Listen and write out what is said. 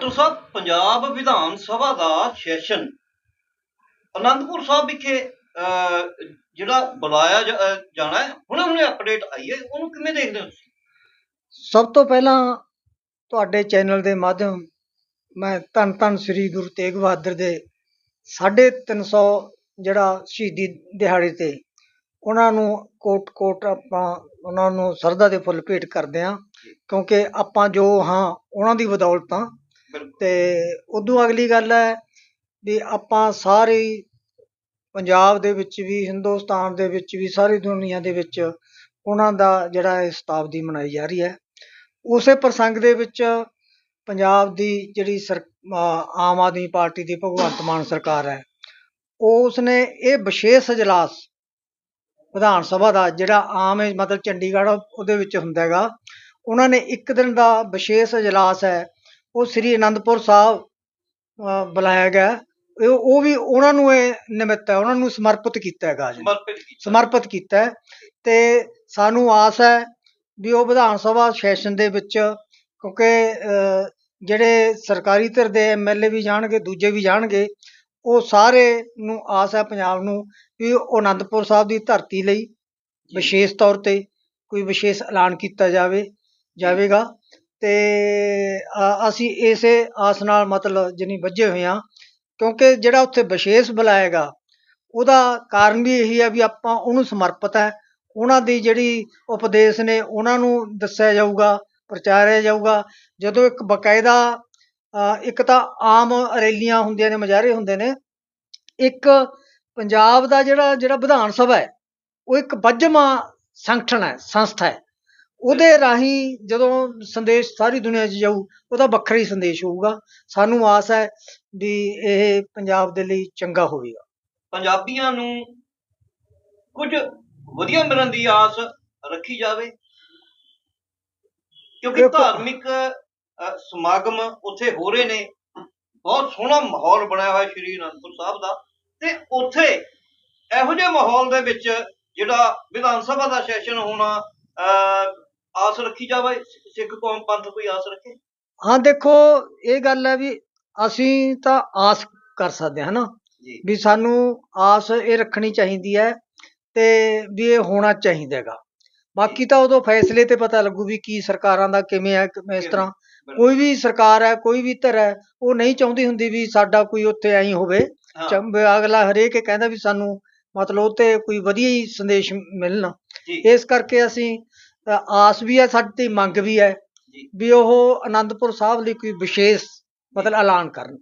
Doctor ਸਾਹਿਬ, ਪੰਜਾਬ ਵਿਧਾਨ ਸਭਾ ਦਾ session. Anandpur Sahib ਵਿਖੇ ਜਿਹੜਾ ਬੁਲਾਇਆ ਜਾਣਾ ਹੈ ਹੁਣੇ ਹੁਣੇ ਅਪਡੇਟ ਆਈ ਹੈ, ਉਹਨੂੰ ਕਿਵੇਂ ਦੇਖਦੇ ਹੋ ਸਭ ਤੋਂ ਪਹਿਲਾਂ ਤੁਹਾਡੇ ਚੈਨਲ ਦੇ ਮਾਧਿਅਮ, ਮੈਂ ਧੰਨ ਧੰਨ ਸ੍ਰੀ ਗੁਰੂ ਤੇਗ ਬਹਾਦਰ ਦੇ 350 ਜਿਹੜਾ ਸ਼ਹੀਦੀ ਦਿਹਾੜੇ ਤੇ ਉਹਨਾਂ ਨੂੰ ਕੋਟ ਕੋਟ ਆਪਾਂ, ਉਹਨਾਂ ਨੂੰ ਸਰਦਾ ਦੇ ਫੁੱਲ ਭੇਟ ਕਰਦੇ ਹਾਂ, ਕਿਉਂਕਿ ਆਪਾਂ ਜੋ ਹਾਂ, ਉਹਨਾਂ ਦੀ ਬਦੌਲਤ ਹਾਂ ਤੇ ਉਦੋਂ ਅਗਲੀ ਗੱਲ ਹੈ ਵੀ ਆਪਾਂ ਸਾਰੇ ਹੀ ਪੰਜਾਬ ਦੇ ਵਿੱਚ ਵੀ, ਹਿੰਦੁਸਤਾਨ ਦੇ ਵਿੱਚ ਵੀ, ਸਾਰੀ ਦੁਨੀਆ ਦੇ ਵਿੱਚ ਉਹਨਾਂ ਦਾ ਜਿਹੜਾ ਇਹ ਸ਼ਤਾਬਦੀ ਮਨਾਈ ਜਾ ਰਹੀ ਹੈ। ਉਸੇ ਪ੍ਰਸੰਗ ਦੇ ਵਿੱਚ ਪੰਜਾਬ ਦੀ ਜਿਹੜੀ ਸਰ ਆਮ ਆਦਮੀ ਪਾਰਟੀ ਦੀ ਭਗਵੰਤ ਮਾਨ ਸਰਕਾਰ ਹੈ ਉਸ ਨੇ ਇਹ ਵਿਸ਼ੇਸ਼ ਇਜਲਾਸ ਵਿਧਾਨ ਸਭਾ ਦਾ ਜਿਹੜਾ ਆਮ ਮਤਲਬ ਚੰਡੀਗੜ੍ਹ ਉਹਦੇ ਵਿੱਚ ਹੁੰਦਾ ਹੈਗਾ, ਉਹਨਾਂ ਨੇ ਇੱਕ ਦਿਨ ਦਾ ਵਿਸ਼ੇਸ਼ ਇਜਲਾਸ ਹੈ ਉਹ ਸ੍ਰੀ ਅਨੰਦਪੁਰ ਸਾਹਿਬ ਬੁਲਾਇਆ ਗਿਆ। ਉਹ ਵੀ ਉਹਨਾਂ ਨੂੰ ਇਹ ਨਿਮਿਤ ਹੈ ਉਹਨਾਂ ਨੂੰ ਸਮਰਪਿਤ ਕੀਤਾ ਹੈਗਾ ਜੀ। ਸਮਰਪਿਤ ਕੀਤਾ। ਹੈ। ਤੇ ਸਾਨੂੰ ਆਸ ਹੈ ਵੀ ਉਹ ਵਿਧਾਨ ਸਭਾ ਸੈਸ਼ਨ ਦੇ ਵਿੱਚ ਕਿਉਂਕਿ ਜਿਹੜੇ ਸਰਕਾਰੀ ਧਿਰ ਦੇ ਐਮਐਲਏ ਵੀ ਜਾਣਗੇ ਦੂਜੇ ਵੀ ਜਾਣਗੇ ਉਹ ਸਾਰੇ ਨੂੰ ਆਸ ਹੈ ਪੰਜਾਬ ਨੂੰ ਵੀ ਉਹ ਅਨੰਦਪੁਰ ਸਾਹਿਬ ਦੀ ਧਰਤੀ ਲਈ ਵਿਸ਼ੇਸ਼ ਤੌਰ ਤੇ ਕੋਈ ਵਿਸ਼ੇਸ਼ ਐਲਾਨ ਕੀਤਾ ਜਾਵੇ ਜਾਵੇਗਾ। ਤੇ ਅਸੀਂ ਇਸੇ ਆਸ ਨਾਲ ਮਤਲਬ ਜਿਨੀ ਵੱਜੇ ਹੋਏ ਹਾਂ, ਕਿਉਂਕਿ ਜਿਹੜਾ ਉੱਥੇ ਵਿਸ਼ੇਸ਼ ਬੁਲਾਏਗਾ ਉਹਦਾ ਕਾਰਨ ਵੀ ਇਹੀ ਹੈ ਵੀ ਆਪਾਂ ਉਹਨੂੰ ਸਮਰਪਿਤ ਹੈ, ਉਹਨਾਂ ਦੀ ਜਿਹੜੀ ਉਪਦੇਸ਼ ਨੇ ਉਹਨਾਂ ਨੂੰ ਦੱਸਿਆ ਜਾਊਗਾ, ਪ੍ਰਚਾਰਿਆ ਜਾਊਗਾ, ਜਦੋਂ ਇੱਕ ਬਕਾਇਦਾ ਇੱਕ ਤਾਂ ਆਮ ਰੈਲੀਆਂ ਹੁੰਦੀਆਂ ਨੇ, ਮੁਜ਼ਾਹਰੇ ਹੁੰਦੇ ਨੇ, ਇੱਕ ਪੰਜਾਬ ਦਾ ਜਿਹੜਾ ਜਿਹੜਾ ਵਿਧਾਨ ਸਭਾ ਹੈ, ਉਹ ਇੱਕ ਵੱਜਵਾਂ ਸੰਗਠਨ ਹੈ, ਸੰਸਥਾ ਹੈ। ਉਹਦੇ ਰਾਹੀਂ ਜਦੋਂ ਸੰਦੇਸ਼ ਸਾਰੀ ਦੁਨੀਆ 'ਚ ਜਾਊ ਉਹਦਾ ਵੱਖਰਾ ਹੀ ਸੰਦੇਸ਼ ਹੋਊਗਾ। ਸਾਨੂੰ ਆਸ ਹੈ ਵੀ ਇਹ ਪੰਜਾਬ ਦੇ ਲਈ ਚੰਗਾ ਹੋਵੇਗਾ। ਪੰਜਾਬੀਆਂ ਨੂੰ ਕੁਝ ਵਧੀਆ ਮਿਲਣ ਦੀ ਆਸ ਰੱਖੀ ਜਾਵੇ ਕਿਉਂਕਿ ਧਾਰਮਿਕ ਸਮਾਗਮ ਉੱਥੇ ਹੋ ਰਹੇ ਨੇ। ਬਹੁਤ ਸੋਹਣਾ ਮਾਹੌਲ ਬਣਿਆ ਹੋਇਆ ਸ਼੍ਰੀ ਅਨੰਦਪੁਰ ਸਾਹਿਬ ਦਾ ਤੇ ਉੱਥੇ ਇਹੋ ਜਿਹੇ ਮਾਹੌਲ ਦੇ ਵਿੱਚ ਜਿਹੜਾ ਵਿਧਾਨ ਸਭਾ ਦਾ ਸੈਸ਼ਨ ਹੋਣਾ ਆਸ ਰੱਖੀ ਜਾਵੇ ਸਿੱਖ ਕੌਮ ਪੰਥ ਕੋਈ ਆਸ ਰੱਖੇ? ਹਾਂ ਦੇਖੋ ਇਹ ਗੱਲ ਹੈ ਵੀ ਅਸੀਂ ਤਾਂ ਆਸ ਕਰ ਸਕਦੇ ਹਾਂ ਨਾ ਜੀ। ਵੀ ਸਾਨੂੰ ਆਸ ਇਹ ਰੱਖਣੀ ਚਾਹੀਦੀ ਹੈ ਤੇ ਵੀ ਇਹ ਹੋਣਾ ਚਾਹੀਦਾ ਹੈਗਾ। ਬਾਕੀ ਤਾਂ ਉਦੋਂ ਫੈਸਲੇ ਤੇ ਪਤਾ ਲੱਗੂ ਵੀ ਕੀ ਸਰਕਾਰਾਂ ਦਾ ਕਿਵੇਂ ਹੈ ਕਿਵੇਂ ਇਸ ਤਰ੍ਹਾਂ। ਕੋਈ ਵੀ ਸਰਕਾਰ ਹੈ ਕੋਈ ਵੀ ਧਿਰ ਹੈ ਉਹ ਨਹੀਂ ਚਾਹੁੰਦੀ ਹੁੰਦੀ ਵੀ ਸਾਡਾ ਕੋਈ ਉੱਥੇ ਐਂ ਹੋਵੇ। ਹਾਂ, ਅਗਲਾ ਹਰੇਕ ਇਹ ਕਹਿੰਦਾ ਵੀ ਸਾਨੂੰ ਮਤਲਬ ਉਹ ਤੇ ਕੋਈ ਵਧੀਆ ਹੀ ਸੰਦੇਸ਼ ਮਿਲਣ। ਜੀ। ਇਸ ਕਰਕੇ ਅਸੀਂ ਆਸ ਵੀ ਹੈ ਸਾਡੀ ਤੇ ਮੰਗ ਵੀ ਹੈ ਵੀ ਉਹ ਆਨੰਦਪੁਰ ਸਾਹਿਬ ਲਈ ਕੋਈ ਵਿਸ਼ੇਸ਼ ਮਤਲਬ ਐਲਾਨ ਕਰਨ।